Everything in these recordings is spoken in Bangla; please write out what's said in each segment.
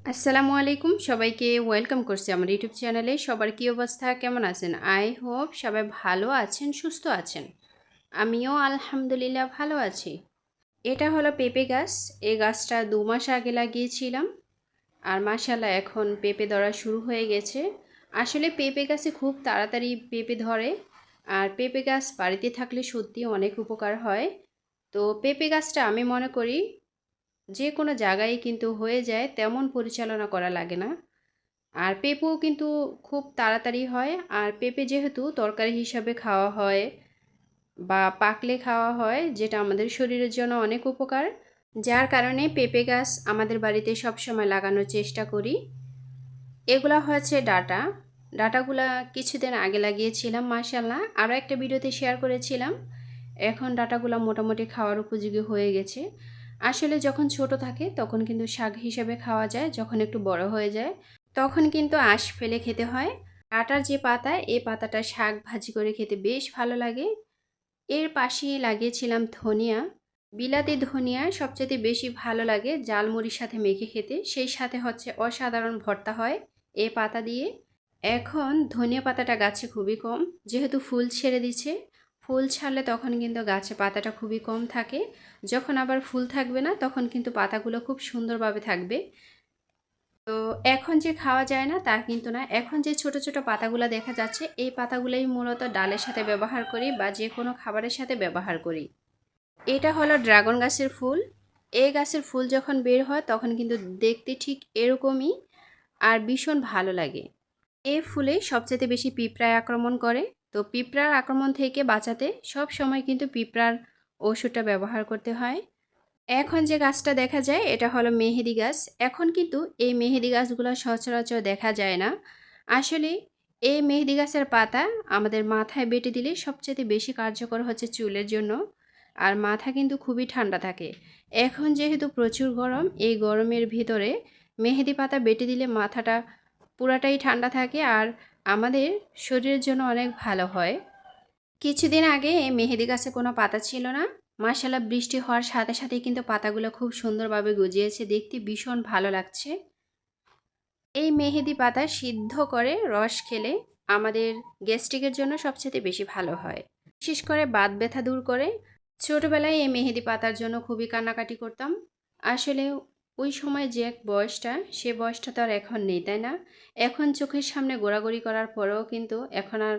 আসসালামু আলাইকুম। সবাইকে ওয়েলকাম করছি আমার ইউটিউব চ্যানেলে। সবার কী অবস্থা? কেমন আছেন? আই হোপ সবাই ভালো আছেন, সুস্থ আছেন। আমিও আলহামদুলিল্লাহ ভালো আছি। এটা হলো পেঁপে গাছ। এই গাছটা দু মাস আগে লাগিয়েছিলাম। আর মাসাল্লাহ এখন পেঁপে ধরা শুরু হয়ে গেছে। আসলে পেঁপে গাছে খুব তাড়াতাড়ি পেঁপে ধরে। আর পেঁপে গাছ বাড়িতে থাকলে সত্যি অনেক উপকার হয়। তো পেঁপে গাছটা আমি মনে করি যে কোনো জায়গায় কিন্তু হয়ে যায়, তেমন পরিচালনা করা লাগে না। আর পেঁপেও কিন্তু খুব তাড়াতাড়ি হয়। আর পেঁপে যেহেতু তরকারি হিসাবে খাওয়া হয় বা পাকলে খাওয়া হয়, যেটা আমাদের শরীরের জন্য অনেক উপকার। যার কারণে পেঁপে গাছ আমাদের বাড়িতে সব সময় লাগানোর চেষ্টা করি। এগুলা হচ্ছে ডাটা। ডাটাগুলা কিছুদিন আগে লাগিয়েছিলাম মাসাল্লাহ আরও একটা ভিডিওতে শেয়ার করেছিলাম। এখন ডাটাগুলা মোটামুটি খাওয়ার উপযোগী হয়ে গেছে। আসলে যখন ছোট থাকে তখন কিন্তু শাক হিসেবে খাওয়া যায়, যখন একটু বড় হয়ে যায়, তখন কিন্তু আঁশ ফেলে খেতে হয়। আটার যে পাতা এই পাতাটা শাক ভাজি করে খেতে বেশ ভালো লাগে। এর পাশেই লাগিয়েছিলাম ধনিয়া। বিলাতি ধনিয়া সবচেয়ে বেশি ভালো লাগে জালমুড়ির সাথে মেখে খেতে। সেই সাথে হচ্ছে অসাধারণ ভর্তা হয় এ পাতা দিয়ে। এখন ধনিয়া পাতাটা গাছে খুবই কম, যেহেতু ফুল ছেড়ে দিচ্ছে। ফুল ছাড়লে তখন কিন্তু গাছে পাতাটা খুবই কম থাকে। যখন আবার ফুল থাকবে না, তখন কিন্তু পাতাগুলো খুব সুন্দরভাবে থাকবে। তো এখন যে খাওয়া যায় না, তা কিন্তু না। এখন যে ছোট ছোট পাতাগুলো দেখা যাচ্ছে, এই পাতাগুলোই মূলত ডালের সাথে ব্যবহার করি বা যে কোনো খাবারের সাথে ব্যবহার করি। এটা হলো ড্রাগন গাছের ফুল। এই গাছের ফুল যখন বের হয়, তখন কিন্তু দেখতে ঠিক এরকমই আর ভীষণ ভালো লাগে। এই ফুলে সবচেয়ে বেশি পিঁপড়ায় আক্রমণ করে। তো পিঁপড়ার আক্রমণ থেকে বাঁচাতে সব সময় কিন্তু পিঁপড়ার ওষুধটা ব্যবহার করতে হয়। এখন যে গাছটা দেখা যায়, এটা হলো মেহেদি গাছ। এখন কিন্তু এই মেহেদি গাছগুলো সচরাচর দেখা যায় না। আসলে এই মেহেদি গাছের পাতা আমাদের মাথায় বেটে দিলে সবচেয়ে বেশি কার্যকর হচ্ছে চুলের জন্য। আর মাথা কিন্তু খুবই ঠান্ডা থাকে। এখন যেহেতু প্রচুর গরম, এই গরমের ভিতরে মেহেদি পাতা বেটে দিলে মাথাটা পুরাটাই ঠান্ডা থাকে। আর আমাদের শরীরের জন্য অনেক ভালো হয়। কিছুদিন আগে মেহেদি গাছে কোনো পাতা ছিল না। মাসাল্লাহ বৃষ্টি হওয়ার সাথে সাথে কিন্তু পাতাগুলো খুব সুন্দরভাবে গজিয়েছে। দেখতে ভীষণ ভালো লাগছে। এই মেহেদি পাতা সিদ্ধ করে রস খেলে আমাদের গ্যাস্ট্রিকের জন্য সবচেয়ে বেশি ভালো হয়। বিশেষ করে বাত ব্যথা দূর করে। ছোটোবেলায় এই মেহেদি পাতার জন্য খুবই কান্নাকাটি করতাম। আসলে ওই সময় যে এক বয়সটা, সে বয়সটা তো আর এখন নেই, তাই না? এখন চোখের সামনে গোড়াগড়ি করার পরেও কিন্তু এখন আর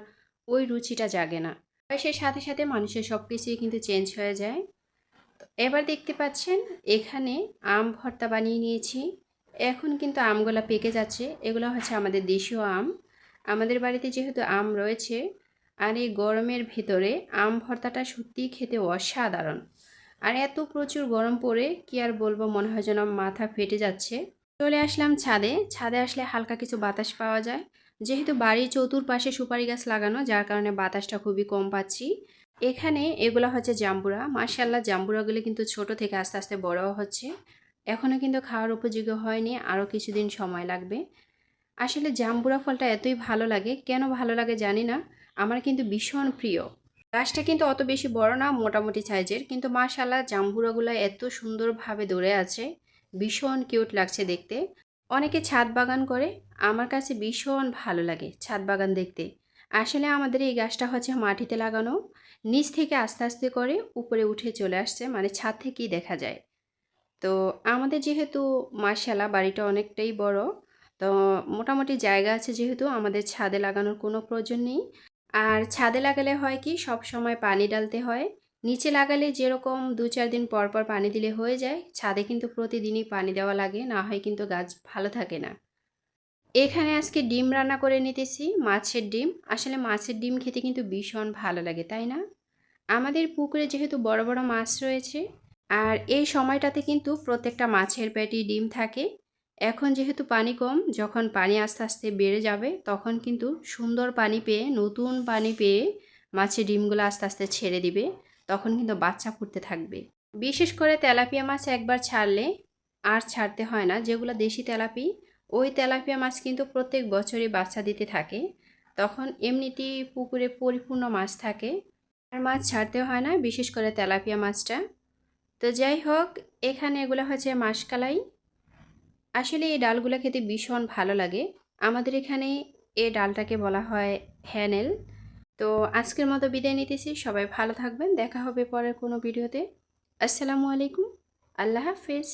ওই রুচিটা জাগে না। বয়সের সাথে সাথে মানুষের সব কিছুই কিন্তু চেঞ্জ হয়ে যায়। এবার দেখতে পাচ্ছেন, এখানে আম ভর্তা বানিয়ে নিয়েছি। এখন কিন্তু আমগুলো পেকে যাচ্ছে। এগুলো হচ্ছে আমাদের দেশীয় আম। আমাদের বাড়িতে যেহেতু আম রয়েছে, আর এই গরমের ভেতরে আম ভর্তাটা সত্যিই খেতে অসাধারণ। আর এত প্রচুর গরম পড়ে কি আর বলব, মনে হয় যেন মাথা ফেটে যাচ্ছে। চলে আসলাম ছাদে। ছাদে আসলে হালকা কিছু বাতাস পাওয়া যায়। যেহেতু বাড়ির চতুর্পাশে সুপারি গাছ লাগানো, যার কারণে বাতাসটা খুবই কম পাচ্ছি। এখানে এগুলো হচ্ছে জাম্বুরা। মার্শাল্লাহ জাম্বুরাগুলো কিন্তু ছোট থেকে আস্তে আস্তে বড় হচ্ছে। এখনও কিন্তু খাওয়ার উপযোগী হয়নি, আরও কিছুদিন সময় লাগবে। আসলে জাম্বুরা ফলটা এতই ভালো লাগে। কেন ভালো লাগে জানি না। আমার কিন্তু ভীষণ প্রিয়। গাছটা কিন্তু অত বেশি বড় না, মোটামুটি সাইজের। কিন্তু মাশাল্লাহ জাম্বুরাগুলো এত সুন্দরভাবে ধরে আছে। ভীষণ কিউট লাগছে দেখতে। অনেকে ছাদ বাগান করে, আমার কাছে ভীষণ ভালো লাগে ছাদ বাগান দেখতে। আসলে আমাদের এই গাছটা হচ্ছে মাটিতে লাগানো, নিচ থেকে আস্তে আস্তে করে উপরে উঠে চলে আসছে মানে ছাদ থেকেই দেখা যায়। তো আমাদের যেহেতু মার্শালা বাড়িটা অনেকটাই বড়, তো মোটামুটি জায়গা আছে যেহেতু, আমাদের ছাদে লাগানোর কোনো প্রয়োজন নেই। আর ছাদে লাগালে হয় কি, সব সময় পানি ডালতে হয়। নিচে লাগালে যেরকম দু চার দিন পর পর পানি দিলে হয়ে যায়, ছাদে কিন্তু প্রতিদিনই পানি দেওয়া লাগে, না হয় কিন্তু গাছ ভালো থাকে না। এখানে আজকে ডিম রান্না করে নিতেছি, মাছের ডিম। আসলে মাছের ডিম খেতে কিন্তু ভীষণ ভালো লাগে, তাই না? আমাদের পুকুরে যেহেতু বড় বড় মাছ রয়েছে, আর এই সময়টাতে কিন্তু প্রত্যেকটা মাছের পেটে ডিম থাকে। এখন যেহেতু পানি কম, যখন পানি আস্তে আস্তে বেড়ে যাবে, তখন কিন্তু সুন্দর পানি পেয়ে, নতুন পানি পেয়ে মাছের ডিমগুলো আস্তে আস্তে ছেড়ে দিবে, তখন কিন্তু বাচ্চা ফুটতে থাকবে। বিশেষ করে তেলাপিয়া মাছ একবার ছাড়লে আর ছাড়তে হয় না, যেগুলো দেশি তেলাপি, ওই তেলাপিয়া মাছ কিন্তু প্রত্যেক বছরই বাচ্চা দিতে থাকে। তখন এমনিতেই পুকুরে পরিপূর্ণ মাছ থাকে, আর মাছ ছাড়তে হয় না, বিশেষ করে তেলাপিয়া মাছটা। তো যাই হোক, এখানে এগুলো হচ্ছে মাসকালাই আসলে এই ডালগুলো খেতে ভীষণ ভালো লাগে। আমাদের এখানে এ ডালটাকে বলা হয় হ্যানেল। তো আজকের মতো বিদায় নিতেছি, সবাই ভালো থাকবেন, দেখা হবে পরের কোনো ভিডিওতে। আসসালামু আলাইকুম, আল্লাহ হাফেজ।